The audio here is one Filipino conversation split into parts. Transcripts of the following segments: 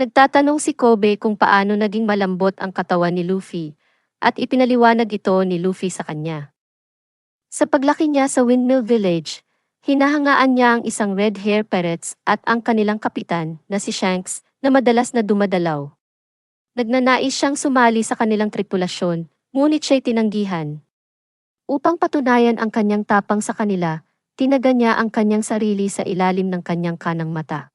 Nagtatanong si Kobe kung paano naging malambot ang katawan ni Luffy, at ipinaliwanag ito ni Luffy sa kanya. Sa paglaki niya sa Windmill Village, hinahangaan niya ang isang red hair pirates at ang kanilang kapitan na si Shanks na madalas na dumadalaw. Nagnanais siyang sumali sa kanilang tripulasyon, ngunit siya'y tinanggihan. Upang patunayan ang kanyang tapang sa kanila, tinaga niya ang kanyang sarili sa ilalim ng kanyang kanang mata.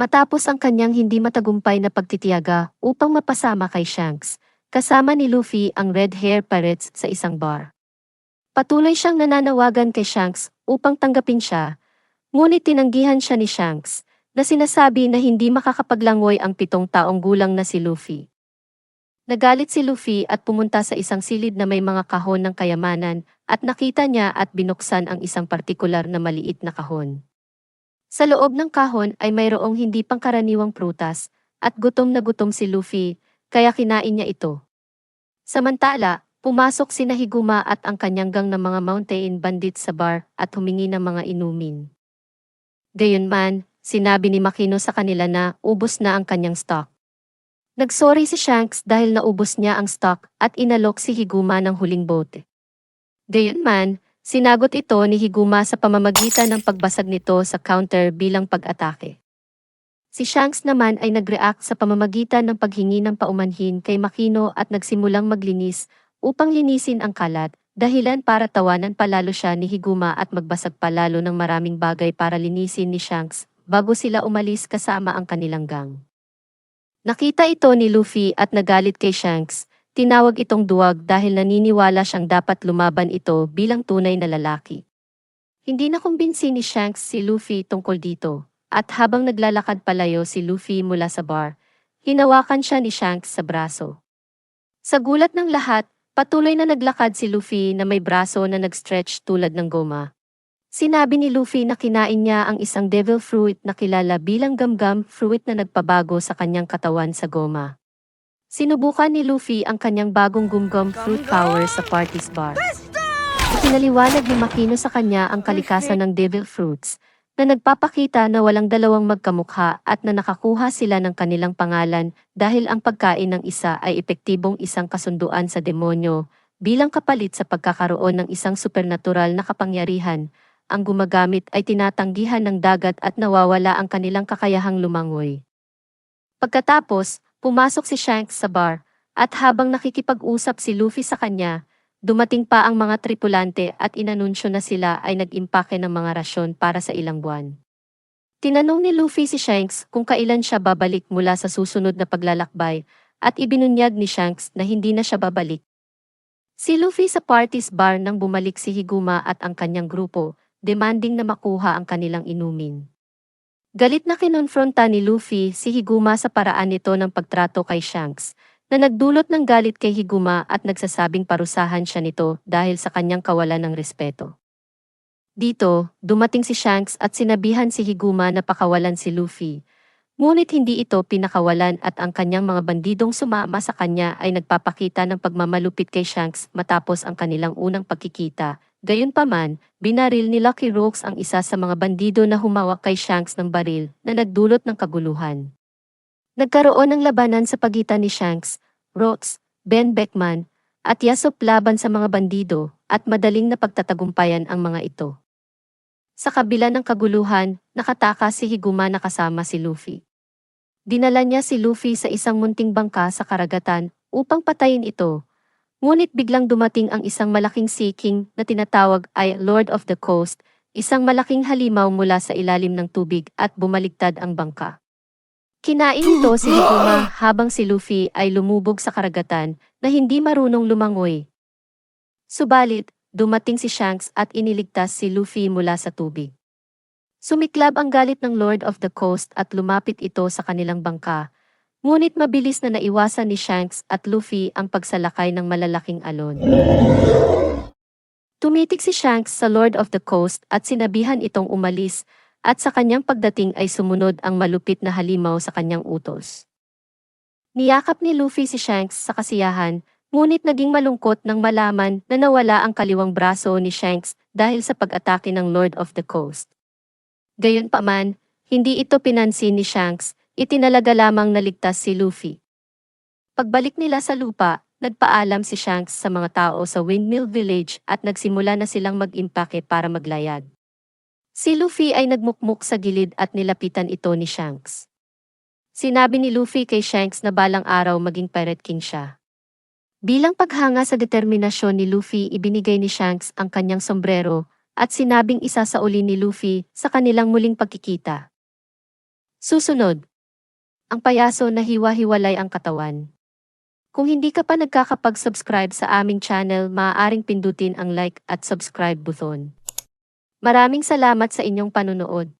Matapos ang kanyang hindi matagumpay na pagtitiyaga upang mapasama kay Shanks, kasama ni Luffy ang Red Hair Pirates sa isang bar. Patuloy siyang nananawagan kay Shanks upang tanggapin siya, ngunit tinanggihan siya ni Shanks na sinasabi na hindi makakapaglangoy ang pitong taong gulang na si Luffy. Nagalit si Luffy at pumunta sa isang silid na may mga kahon ng kayamanan at nakita niya at binuksan ang isang partikular na maliit na kahon. Sa loob ng kahon ay mayroong hindi pangkaraniwang prutas at gutom na gutom si Luffy kaya kinain niya ito. Samantala, pumasok si Nahiguma at ang kanyang gang ng mga mountain bandits sa bar at humingi ng mga inumin. Gayunman, sinabi ni Makino sa kanila na ubos na ang kanyang stock. Nagsorry si Shanks dahil naubos niya ang stock at inalok si Higuma ng huling bote. Gayunman, sinagot ito ni Higuma sa pamamagitan ng pagbasag nito sa counter bilang pag-atake. Si Shanks naman ay nag-react sa pamamagitan ng paghingi ng paumanhin kay Makino at nagsimulang maglinis upang linisin ang kalat, dahilan para tawanan palalo siya ni Higuma at magbasag palalo ng maraming bagay para linisin ni Shanks bago sila umalis kasama ang kanilang gang. Nakita ito ni Luffy at nagalit kay Shanks, tinawag itong duwag dahil naniniwala siyang dapat lumaban ito bilang tunay na lalaki. Hindi na kumbinsi ni Shanks si Luffy tungkol dito, at habang naglalakad palayo si Luffy mula sa bar, hinawakan siya ni Shanks sa braso. Sa gulat ng lahat, patuloy na naglakad si Luffy na may braso na nag-stretch tulad ng goma. Sinabi ni Luffy na kinain niya ang isang devil fruit na kilala bilang gamgam fruit na nagpabago sa kanyang katawan sa goma. Sinubukan ni Luffy ang kanyang bagong gumgum fruit power sa party's bar. Pinaliwanag ni Makino sa kanya ang kalikasan ng devil fruits, na nagpapakita na walang dalawang magkamukha at na nakakuha sila ng kanilang pangalan dahil ang pagkain ng isa ay epektibong isang kasunduan sa demonyo bilang kapalit sa pagkakaroon ng isang supernatural na kapangyarihan. Ang gumagamit ay tinatanggihan ng dagat at nawawala ang kanilang kakayahang lumangoy. Pagkatapos, pumasok si Shanks sa bar, at habang nakikipag-usap si Luffy sa kanya, dumating pa ang mga tripulante at inanunsyo na sila ay nag-impake ng mga rasyon para sa ilang buwan. Tinanong ni Luffy si Shanks kung kailan siya babalik mula sa susunod na paglalakbay at ibinunyag ni Shanks na hindi na siya babalik. Si Luffy sa party's bar nang bumalik si Higuma at ang kanyang grupo, demanding na makuha ang kanilang inumin. Galit na kinonfronta ni Luffy si Higuma sa paraan nito ng pagtrato kay Shanks, na nagdulot ng galit kay Higuma at nagsasabing parusahan siya nito dahil sa kanyang kawalan ng respeto. Dito, dumating si Shanks at sinabihan si Higuma na pakawalan si Luffy. Ngunit hindi ito pinakawalan at ang kanyang mga bandidong sumama sa kanya ay nagpapakita ng pagmamalupit kay Shanks matapos ang kanilang unang pagkikita. Gayunpaman, binaril ni Lucky Rocks ang isa sa mga bandido na humawak kay Shanks ng baril na nagdulot ng kaguluhan. Nagkaroon ng labanan sa pagitan ni Shanks, Rocks, Ben Beckman, at Yasop laban sa mga bandido at madaling napagtatagumpayan ang mga ito. Sa kabila ng kaguluhan, nakatakas si Higuma na kasama si Luffy. Dinala niya si Luffy sa isang munting bangka sa karagatan upang patayin ito. Ngunit biglang dumating ang isang malaking sea king na tinatawag ay Lord of the Coast, isang malaking halimaw mula sa ilalim ng tubig at bumaligtad ang bangka. Kinain nito si Higuma habang si Luffy ay lumubog sa karagatan na hindi marunong lumangoy. Subalit, dumating si Shanks at iniligtas si Luffy mula sa tubig. Sumiklab ang galit ng Lord of the Coast at lumapit ito sa kanilang bangka, ngunit mabilis na naiwasan ni Shanks at Luffy ang pagsalakay ng malalaking alon. Tumitik si Shanks sa Lord of the Coast at sinabihan itong umalis, at sa kanyang pagdating ay sumunod ang malupit na halimaw sa kanyang utos. Niyakap ni Luffy si Shanks sa kasiyahan, ngunit naging malungkot nang malaman na nawala ang kaliwang braso ni Shanks dahil sa pag-atake ng Lord of the Coast. Gayunpaman, hindi ito pinansin ni Shanks, Itinalaga lamang naligtas si Luffy. Pagbalik nila sa lupa, nagpaalam si Shanks sa mga tao sa Windmill Village at nagsimula na silang mag-impake para maglayag. Si Luffy ay nagmukmuk sa gilid at nilapitan ito ni Shanks. Sinabi ni Luffy kay Shanks na balang araw maging Pirate King siya. Bilang paghanga sa determinasyon ni Luffy ibinigay ni Shanks ang kanyang sombrero at sinabing isa sa uli ni Luffy sa kanilang muling pagkikita. Susunod. Ang payaso na hiwa-hiwalay ang katawan. Kung hindi ka pa nagkakapag-subscribe sa aming channel, maaaring pindutin ang like at subscribe button. Maraming salamat sa inyong panunood.